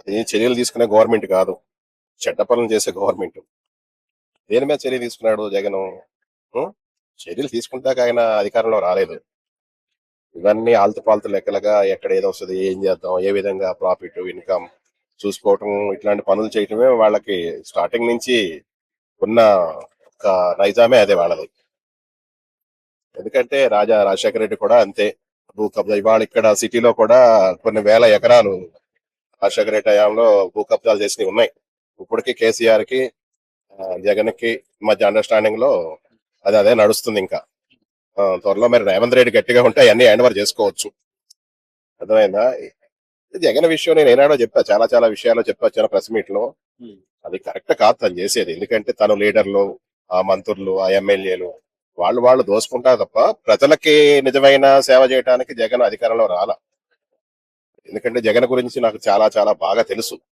అది చర్యలు తీసుకునే గవర్నమెంట్ కాదు. చెడ్డ పనులు చేసే గవర్నమెంట్. దేని మీద చర్య తీసుకున్నాడు జగన్? చర్యలు తీసుకుంటాక ఆయన అధికారంలో రాలేదు. ఇవన్నీ ఆల్తుపాల్తు లెక్కలుగా ఎక్కడ ఏదో వస్తుంది ఏం చేద్దాం ఏ విధంగా ప్రాఫిట్ ఇన్కమ్ చూసుకోవటం ఇట్లాంటి పనులు చేయటమే వాళ్ళకి స్టార్టింగ్ నుంచి ఉన్న ఒక నైజామే అదే వాళ్ళది. ఎందుకంటే రాజా రాజశేఖర రెడ్డి కూడా అంతే. భూ కబ్జా ఇవాళ ఇక్కడ సిటీలో కూడా కొన్ని వేల ఎకరాలు రాజశేఖర రెడ్డి హయాంలో భూ కబ్జాలు చేసినవి ఉన్నాయి. ఇప్పటికీ కేసీఆర్కి జగన్కి మధ్య అండర్స్టాండింగ్లో అది అదే నడుస్తుంది ఇంకా. త్వరలో మరి రేవంత్ రెడ్డి గట్టిగా ఉంటే అన్ని హ్యాండ్ ఓవర్ చేసుకోవచ్చు. అర్థమైందా? జగన్ విషయం నేను ఏనాడో చెప్పా చాలా చాలా విషయాలు చెప్పా చాలా ప్రెస్ మీట్లో అది కరెక్ట్ కాదు తను చేసేది. ఎందుకంటే తను లీడర్లు ఆ మంత్రులు ఆ ఎమ్మెల్యేలు వాళ్ళు వాళ్ళు దోసుకుంటారు తప్ప ప్రజలకి నిజమైన సేవ చేయడానికి జగన్ అధికారంలో రాల. ఎందుకంటే జగన్ గురించి నాకు చాలా చాలా బాగా తెలుసు.